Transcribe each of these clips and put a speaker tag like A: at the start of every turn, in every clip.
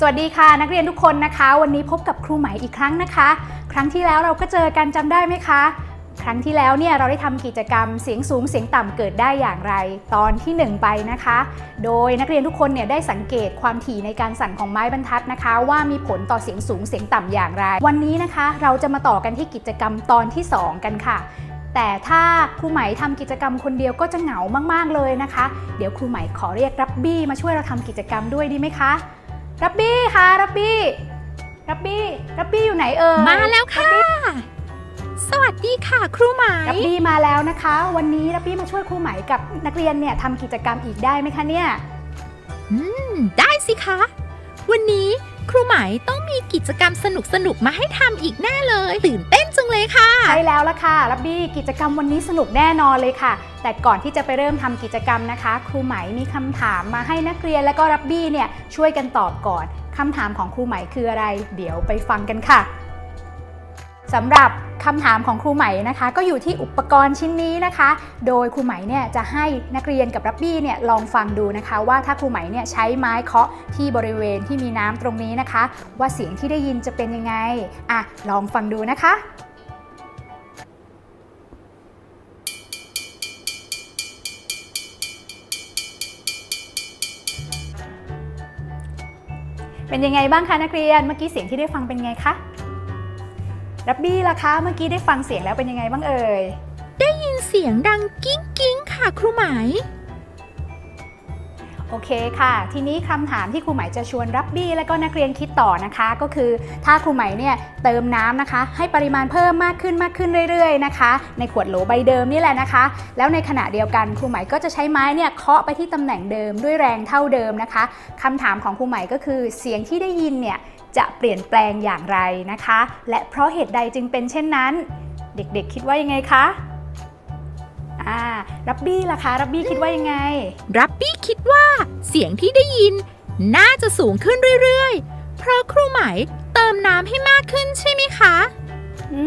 A: สวัสดีค่ะ นักเรียนทุกคนนะคะ วันนี้พบกับครูไหมอีกครั้งนะคะ ครั้งที่แล้วเราก็เจอกันจำได้ไหมคะ ครั้งที่แล้วเนี่ยเราได้ทำกิจกรรมเสียงสูงเสียงต่ำเกิดได้อย่างไร ตอนที่ 1 ไปนะคะ โดยนักเรียนทุกคนเนี่ยได้สังเกตความถี่ในการสั่นของไม้บรรทัดนะคะ ว่ามีผลต่อเสียงสูงเสียงต่ำอย่างไร วันนี้นะคะเราจะมาต่อกันที่กิจกรรมตอนที่ 2 กันค่ะแต่ถ้าครูไหมทำกิจกรรมคนเดียวก็จะเหงามาก ๆ เลยนะคะ เดี๋ยวครูไหมขอเรียกรับบี้มาช่วยเราทำกิจกรรมด้วยดีไหมคะ รับบี้คะรับบี้รับบี้รับบี้อยู่ไหนเอ่ย
B: มาแล้วค่ะ สวัสดีค่ะ ครูไหม
A: รับบี้มาแล้วนะคะ วันนี้รับบี้มาช่วยครูไหมกับนักเรียนเนี่ยทำกิจกรรมอีกได้ไหมคะเนี่ย
B: อืมได้สิคะ วันนี้ครูไหมต้องมีกิจกรรมสนุกๆมาให้ทำอีกแน่เลย ตื่นเต้นจัง เลยค่ะ
A: ใช่แล้วละค่ะรับบี้กิจกรรมวันนี้สนุกแน่นอนเลยค่ะ แต่ก่อนที่จะไปเริ่มทำกิจกรรมนะคะ ครูไหมมีคำถามมาให้นักเรียนและก็รับบี้เนี่ยช่วยกันตอบก่อนคำถามของครูไหมคืออะไร เดี๋ยวไปฟังกันค่ะสำหรับคำถามของครูไหมนะคะ ก็อยู่ที่อุปกรณ์ชิ้นนี้นะคะ โดยครูไหมเนี่ยจะให้นักเรียนกับรับบี้เนี่ยลองฟังดูนะคะ ว่าถ้าครูไหมเนี่ยใช้ไม้เคาะที่บริเวณที่มีน้ำตรงนี้นะคะ ว่าเสียงที่ได้ยินจะเป็นยังไงอะลองฟังดูนะคะ เป็นยังไงบ้างคะนักเรียน เมื่อกี้เสียงที่ได้ฟังเป็นไงคะรับบี้ล่ะคะ เมื่อกี้ได้ฟังเสียงแล้วเป็นยังไงบ้างเอ่ย
B: ได้ยินเสียงดังกิ้งกิ้งค่ะครูหมาย
A: โอเคค่ะ ทีนี้คำถามที่ครูไหมจะชวนรับบี้และก็นักเรียนคิดต่อนะคะ ก็คือถ้าครูไหมเนี่ยเติมน้ำนะคะ ให้ปริมาณเพิ่มมากขึ้นมากขึ้นเรื่อยๆนะคะ ในขวดโหลใบเดิมนี่แหละนะคะ แล้วในขณะเดียวกันครูไหมก็จะใช้ไม้เนี่ยเคาะไปที่ตำแหน่งเดิมด้วยแรงเท่าเดิมนะคะคำถามของครูไหมก็คือเสียงที่ได้ยินเนี่ยจะเปลี่ยนแปลงอย่างไรนะคะ และเพราะเหตุใดจึงเป็นเช่นนั้น เด็กๆคิดว่ายังไงคะ รับบี้ล่ะคะรับบี้คิดว่ายังไง
B: รับบี้คิดว่า เสียงที่ได้ยิน น่าจะสูงขึ้นเรื่อยๆ เพราะครูไหมเติมน้ำให้มากขึ้นใช่ไหมคะ
A: อื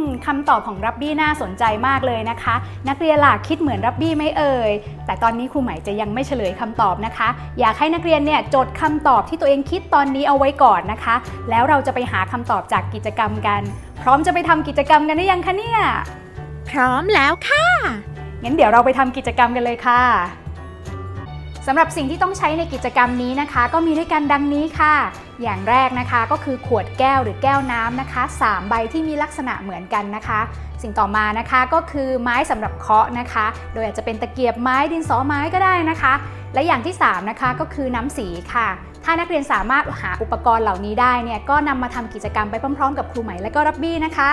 A: มคำตอบของรับบี้น่าสนใจมากเลยนะคะ นักเรียนหลักคิดเหมือนรับบี้ไหมเอ่ย แต่ตอนนี้ครูไหมจะยังไม่เฉลยคำตอบนะคะ อยากให้นักเรียนเนี่ยจดคำตอบที่ตัวเองคิดตอนนี้เอาไว้ก่อนนะคะ แล้วเราจะไปหาคำตอบจากกิจกรรมกัน พร้อมจะไปทำกิจกรรมกันหรือยังคะเนี่ย
B: พร้อมแล้วค่ะ
A: งั้นเดี๋ยวเราไปทำกิจกรรมกันเลยค่ะสำหรับสิ่งที่ต้องใช้ในกิจกรรมนี้นะคะ ก็มีด้วยกันดังนี้ค่ะ อย่างแรกนะคะก็คือขวดแก้วหรือแก้วน้ำนะคะ 3 ใบที่มีลักษณะเหมือนกันนะคะ สิ่งต่อมานะคะก็คือไม้สำหรับเคาะนะคะ โดยอาจจะเป็นตะเกียบไม้ดินสอไม้ก็ได้นะคะ และอย่างที่ 3 นะคะก็คือน้ำสีค่ะ ถ้านักเรียนสามารถหาอุปกรณ์เหล่านี้ได้เนี่ยก็นำมาทำกิจกรรมไปพร้อมๆ กับครูไหมและก็รับบี้นะคะ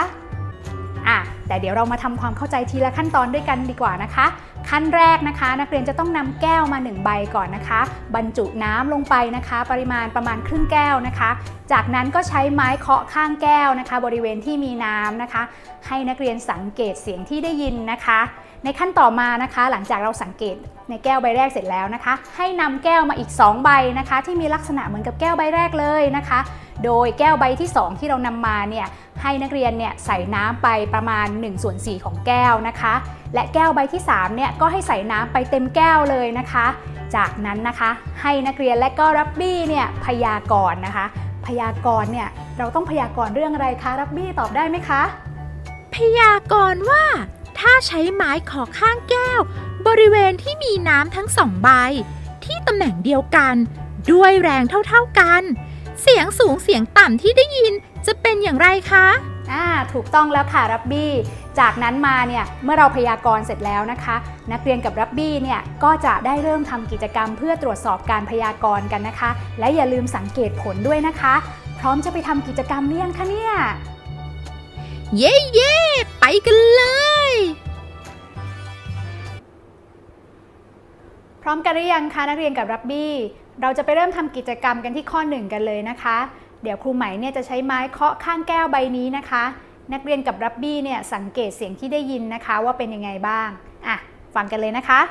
A: อะแต่เดี๋ยวเรามาทำความเข้าใจทีละขั้นตอนด้วยกันดีกว่านะคะ ขั้นแรกนะคะ นักเรียนจะต้องนำแก้วมา 1 ใบก่อนนะคะ บรรจุน้ำลงไปนะคะ ปริมาณประมาณครึ่งแก้วนะคะ จากนั้นก็ใช้ไม้เคาะข้างแก้วนะคะ บริเวณที่มีน้ำนะคะ ให้นักเรียนสังเกตเสียงที่ได้ยินนะคะ ในขั้นต่อมานะคะ หลังจากเราสังเกตในแก้วใบแรกเสร็จแล้วนะคะ ให้นำแก้วมาอีก 2 ใบนะคะ ที่มีลักษณะเหมือนกับแก้วใบแรกเลยนะคะ โดยแก้วใบที่ 2 ที่เรานำมาเนี่ยให้นักเรียนเนี่ยใส่น้ำไปประมาณ1ส่วน4ของแก้วนะคะ และแก้วใบที่3เนี่ยก็ให้ใส่น้ำไปเต็มแก้วเลยนะคะ จากนั้นนะคะให้นักเรียนและก็รับบี้เนี่ยพยากรณ์นะคะ พยากรณ์เนี่ยเราต้องพยากรณ์เรื่องอะไรคะรับบี้ตอบได้ไหมคะ
B: พยากรณ์ว่าถ้าใช้ไม้ขอข้างแก้ว บริเวณที่มีน้ำทั้งสองใบ ที่ตำแหน่งเดียวกัน ด้วยแรงเท่าๆกัน เสียงสูงเสียงต่ำที่ได้ยินจะเป็นอย่างไรคะ
A: อ่าถูกต้องแล้วค่ะรับบี้ จากนั้นมาเนี่ยเมื่อเราพยากรณ์เสร็จแล้วนะคะ นักเรียนกับรับบี้เนี่ยก็จะได้เริ่มทำกิจกรรมเพื่อตรวจสอบการพยากรณ์กันนะคะ และอย่าลืมสังเกตผลด้วยนะคะ พร้อมจะไปทำกิจกรรมหรือยังคะเนี่ย
B: เย้เย้ไปกันเลย
A: พร้อมกันหรือยังคะนักเรียนกับรับบี้ เราจะไปเริ่มทำกิจกรรมกันที่ข้อ 1 กันเลยนะคะ เดี๋ยวครูไหมเนี่ยจะใช้ไม้เคาะข้างแก้วใบนี้นะคะ นักเรียนกับรับบี้เนี่ยสังเกตเสียงที่ได้ยินนะคะว่าเป็นยังไงบ้างอะฟังกันเลยนะคะ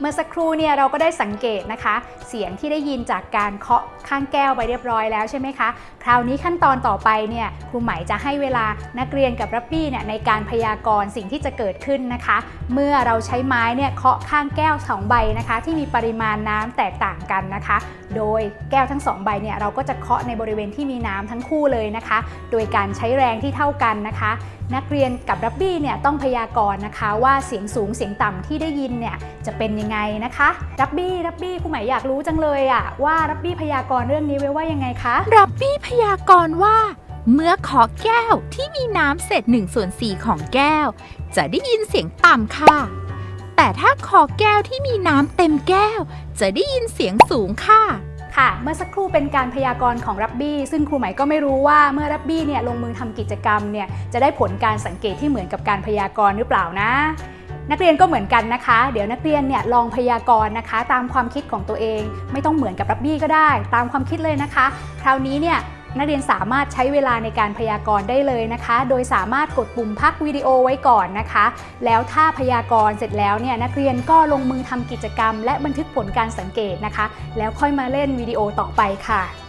A: เมื่อมื่อสักครู่เนี่ยเราก็ได้สังเกตนะคะ เสียงที่ได้ยินจากการเคาะ ข้างแก้วไปเรียบร้อยแล้วใช่ไหมคะ คราวนี้ขั้นตอนต่อไปเนี่ยครูไหมจะให้เวลานักเรียนกับรับบี้เนี่ยในการพยากรณ์สิ่งที่จะเกิดขึ้นนะคะ เมื่อเราใช้ไม้เนี่ยเคาะข้างแก้วสองใบนะคะ ที่มีปริมาณน้ำแตกต่างกันนะคะ โดยแก้วทั้งสองใบเนี่ยเราก็จะเคาะในบริเวณที่มีน้ำทั้งคู่เลยนะคะ โดยการใช้แรงที่เท่ากันนะคะ นักเรียนกับรับบี้เนี่ยต้องพยากรณ์นะคะว่าเสียงสูงเสียงต่ำที่ได้ยินเนี่ยจะเป็นยังไงนะคะ รับบี้รับบี้ครูไหมายอยากรู้จังเลยอะว่ารับบี้พยากรณ์เรื่องนี้ไว้ว่ายังไงคะ
B: รับบี้พยากรณ์ว่า เมื่อขอแก้วที่มีน้ำเศษ1ส่วน4ของแก้ว จะได้ยินเสียงต่ำค่ะ แต่ถ้าขอแก้วที่มีน้ำเต็มแก้ว จะได้ยินเสียงสูงค่ะ
A: ค่ะเมื่อสักครู่เป็นการพยากรณ์ของรับบี้ซึ่งครูไหมายก็ไม่รู้ว่าเมื่อรับบี้เนี่ยลงมือทำกิจกรรมเนี่ยจะได้ผลการสังเกตที่เหมือนกับการพยากรณ์หรือเปล่านะ นักเรียนก็เหมือนกันนะคะ เดี๋ยวนักเรียนเนี่ยลองพยากรณ์นะคะ ตามความคิดของตัวเอง ไม่ต้องเหมือนกับรับบี้ก็ได้ ตามความคิดเลยนะคะ คราวนี้เนี่ยนักเรียนสามารถใช้เวลาในการพยากรณ์ได้เลยนะคะ โดยสามารถกดปุ่มพักวิดีโอไว้ก่อนนะคะ แล้วถ้าพยากรณ์เสร็จแล้วเนี่ยนักเรียนก็ลงมือทำกิจกรรม และบันทึกผลการสังเกตนะคะ แล้วค่อยมาเล่นวิดีโอต่อไปค่ะ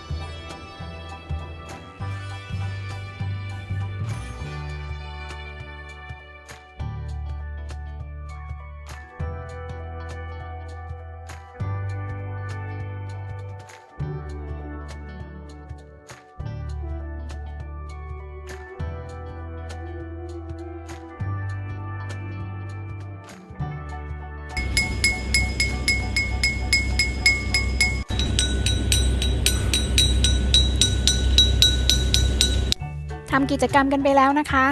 A: ทำกิจกรรมกันไปแล้วนะคะ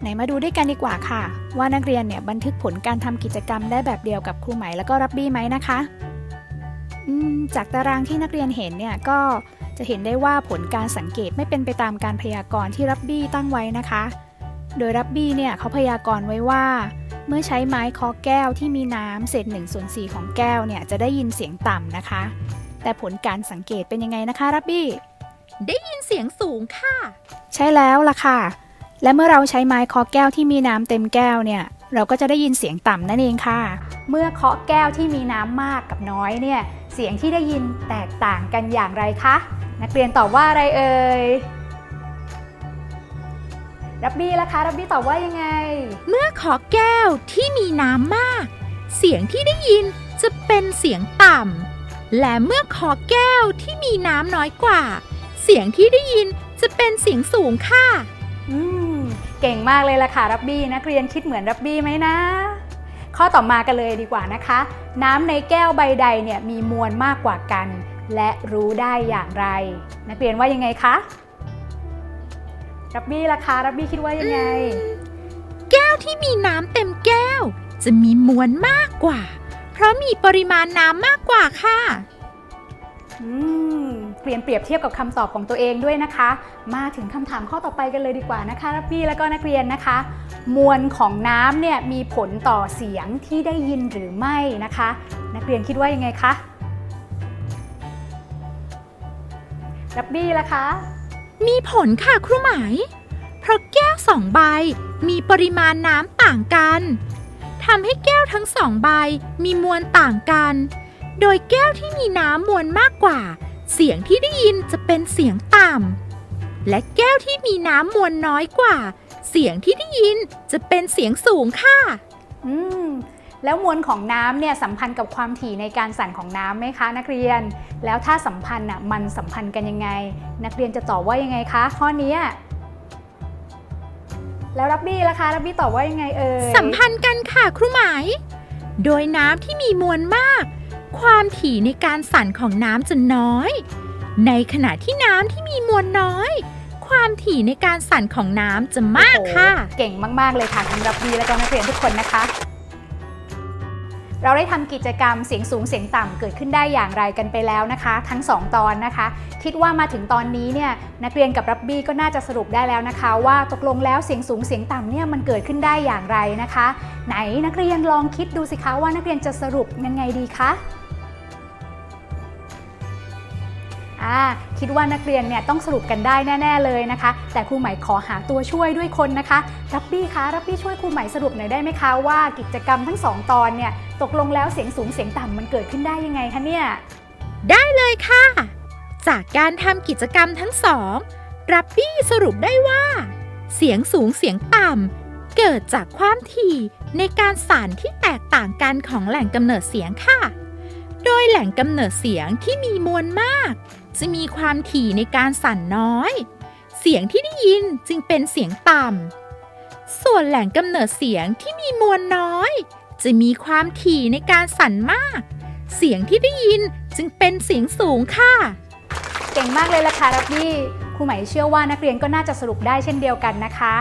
A: ไหนมาดูด้วยกันดีกว่าค่ะ ว่านักเรียนเนี่ยบันทึกผลการทำกิจกรรมได้แบบเดียวกับครูไหมแล้วก็รับบี้ไหมนะคะจากตารางที่นักเรียนเห็นเนี่ยก็จะเห็นได้ว่าผลการสังเกตไม่เป็นไปตามการพยากรณ์ที่รับบี้ตั้งไว้นะคะ โดยรับบี้เนี่ยเขาพยากรณ์ไว้ว่า เมื่อใช้ไม้คอแก้วที่มีน้ำเศษ1ส่วน4ของแก้วเนี่ยจะได้ยินเสียงต่ำนะคะ แต่ผลการสังเกตเป็นยังไงนะคะรับบี้
B: ได้ยินเสียงสูงค่ะ
A: ใช่แล้วล่ะค่ะ และเมื่อเราใช้ไม้เคาะแก้วที่มีน้ำเต็มแก้วเนี่ย เราก็จะได้ยินเสียงต่ำนั่นเองค่ะ เมื่อเคาะแก้วที่มีน้ำมากกับน้อยเนี่ย เสียงที่ได้ยินแตกต่างกันอย่างไรคะ นักเรียนตอบว่าอะไรเอ่ย รับบี้ล่ะคะรับบี้ตอบว่ายังไง
B: เมื่อขอแก้วที่มีน้ำมาก เสียงที่ได้ยินจะเป็นเสียงต่ำและเมื่อขอแก้วที่มีน้ำน้อยกว่าเสียงที่ได้ยินจะเป็นเสียงสูงค่ะ
A: อืม เก่งมากเลยล่ะค่ะรับบี้นักเรียนคิดเหมือนรับบี้ไหมนะ ข้อต่อมากันเลยดีกว่านะคะ น้ำในแก้วใบใดเนี่ยมีมวลมากกว่ากัน และรู้ได้อย่างไร นักเรียนว่ายังไงคะรับบี้ล่ะคะรับบี้คิดว่ายังไง
B: แก้วที่มีน้ำเต็มแก้ว จะมีมวลมากกว่า เพราะมีปริมาณน้ำมากกว่าค่ะ
A: อืมเป ลี่ยนเปรียบเทียบกับคำตอบของตัวเองด้วยนะคะ มาถึงคำถามข้อต่อไปกันเลยดีกว่านะคะรับบี้แล้วก็นักเรียนนะคะ มวลของน้ำเนี่ยมีผลต่อเสียงที่ได้ยินหรือไม่นะคะ นักเรียนคิดว่ายังไงคะรับบี้ล่ะคะ
B: มีผลค่ะครูหมาย เพราะแก้วสองใบมีปริมาณน้ำต่างกันทำให้แก้วทั้งสองใบมีมวลต่างกัน โดยแก้วที่มีน้ำมวลมากกว่า เสียงที่ได้ยินจะเป็นเสียงต่ำ และแก้วที่มีน้ำมวลน้อยกว่า เสียงที่ได้ยินจะเป็นเสียงสูงค่ะ
A: อืม แล้วมวลของน้ำเนี่ยสัมพันธ์กับความถี่ในการสั่นของน้ำไหมคะ นักเรียน แล้วถ้าสัมพันธ์อะมันสัมพันธ์กันยังไง นักเรียนจะตอบว่ายังไงคะ ข้อเนี้ยแล้วรับบี้ล่ะคะรับบี้ตอบว่ายังไงเอ่ย
B: สัมพันธ์กันค่ะครูไหมาย โดยน้ำที่มีมวลมาก ความถี่ในการสั่นของน้ำจะน้อย ในขณะที่น้ำที่มีมวลน้อย ความถี่ในการสั่นของน้ำจะมากค่ะ
A: โอ้โหเก่งมาก ๆ เลยค่ะสำหรับบี้และก็นักเรียนทุกคนนะคะ เราได้ทำกิจกรรมเสียงสูงเสียงต่ำเกิดขึ้นได้อย่างไรกันไปแล้วนะคะ ทั้ง 2 ตอนนะคะ คิดว่ามาถึงตอนนี้เนี่ยนักเรียนกับรับบี้ก็น่าจะสรุปได้แล้วนะคะ ว่าตกลงแล้วเสียงสูงเสียงต่ำเนี่ยมันเกิดขึ้นได้อย่างไรนะคะ ไหนนักเรียนลองคิดดูสิคะว่านักเรียนจะสรุปยังไงดีคะ อ่าคิดว่านักเรียนเนี่ยต้องสรุปกันได้แน่ ๆเลยนะคะ แต่ครูใหม่ขอหาตัวช่วยด้วยคนนะคะ รับบี้คะรับบี้ช่วยครูใหม่สรุปหน่อยได้ไหมคะว่ากิจกรรมทั้งสองตอนเนี่ยตกลงแล้วเสียงสูงเสียงต่ำมันเกิดขึ้นได้ยังไงคะเนี่ย
B: ได้เลยค่ะ จากการทำกิจกรรมทั้งสองรับบี้สรุปได้ว่า เสียงสูงเสียงต่ำเกิดจากความถี่ในการสั่นที่แตกต่างกันของแหล่งกำเนิดเสียงค่ะ ดยแหล่งกำเนิดเสียงที่มีมวลมาก จะมีความถี่ในการสั่นน้อย เสียงที่ได้ยินจึงเป็นเสียงต่ำ ส่วนแหล่งกำเนิดเสียงที่มีมวลน้อย จะมีความถี่ในการสั่นมาก เสียงที่ได้ยินจึงเป็นเสียงสูงค่ะ
A: เก่งมากเลยล่ะค่ะรับบี้ครูใหม่เชื่อว่านักเรียนก็น่าจะสรุปได้เช่นเดียวกันนะคะ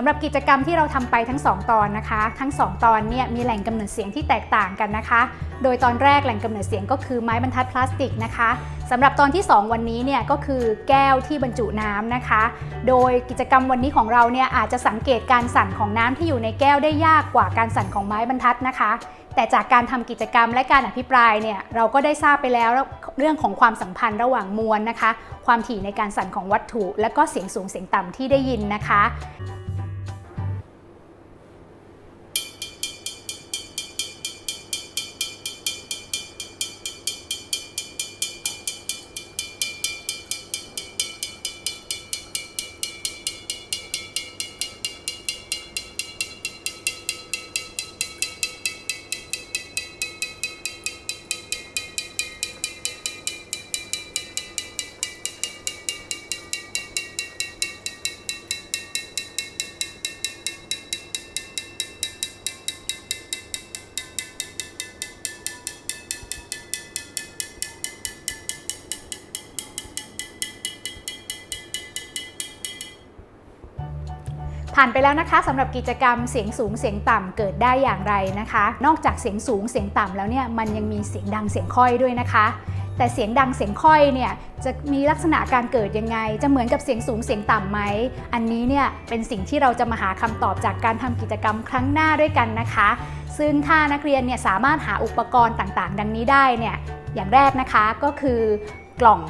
A: สำหรับกิจกรรมที่เราทำไปทั้ง 2 ตอนนะคะ ทั้ง 2 ตอนเนี่ยมีแหล่งกำเนิดเสียงที่แตกต่างกันนะคะ โดยตอนแรกแหล่งกำเนิดเสียงก็คือไม้บรรทัดพลาสติกนะคะสำหรับตอนที่ 2 วันนี้เนี่ยก็คือแก้วที่บรรจุน้ำนะคะ โดยกิจกรรมวันนี้ของเราเนี่ยอาจจะสังเกตการสั่นของน้ำที่อยู่ในแก้วได้ยากกว่าการสั่นของไม้บรรทัดนะคะ แต่จากการทำกิจกรรมและการอภิปรายเนี่ยเราก็ได้ทราบไปแล้วเรื่องของความสัมพันธ์ระหว่างมวลนะคะ ความถี่ในการสั่นของวัตถุ และก็เสียงสูงเสียงต่ำที่ได้ยินนะคะานไปแล้วนะคะสำหรับกิจกรรมเสียงสูงเสียงต่ำเกิดได้อย่างไรนะคะ นอกจากเสียงสูงเสียงต่ำแล้วเนี่ยมันยังมีเสียงดังเสียงค่อยด้วยนะคะ แต่เสียงดังเสียงค่อยเนี่ยจะมีลักษณะการเกิดยังไง จะเหมือนกับเสียงสูงเสียงต่ำไหมอันนี้เนี่ยเป็นสิ่งที่เราจะมาหาคำตอบจากการทำกิจกรรมครั้งหน้าด้วยกันนะคะ ซึ่งถ้านักเรียนเนี่ยสามารถหาอุปกรณ์ต่างๆ ดังนี้ได้เนี่ยอย่างแรกนะคะก็คือกล่อง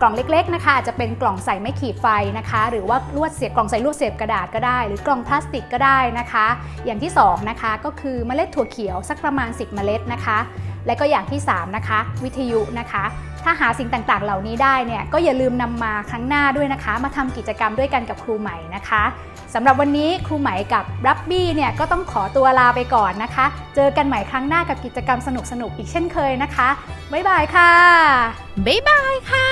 A: กล่องเล็กๆนะคะอาจจะเป็นกล่องใส่ไม่ขีดไฟนะคะ หรือว่าลวดเสียบกล่องใส่ลวดเสียบกระดาษก็ได้ หรือกล่องพลาสติกก็ได้นะคะ อย่างที่2นะคะก็คือเมล็ดถั่วเขียวสักประมาณ 10 เมล็ดนะคะ และก็อย่างที่3นะคะวิทยุนะคะถ้าหาสิ่งต่างๆ เหล่านี้ได้เนี่ยก็อย่าลืมนำมาครั้งหน้าด้วยนะคะ มาทำกิจกรรมด้วยกันกับครูใหม่นะคะสำหรับวันนี้ครูไหม่กับรับบี้เนี่ยก็ต้องขอตัวลาไปก่อนนะคะ เจอกันใหม่ครั้งหน้ากับกิจกรรมสนุกๆอีกเช่นเคยนะคะ บ๊ายบายค่ะ
B: บ๊ายบายค่ะ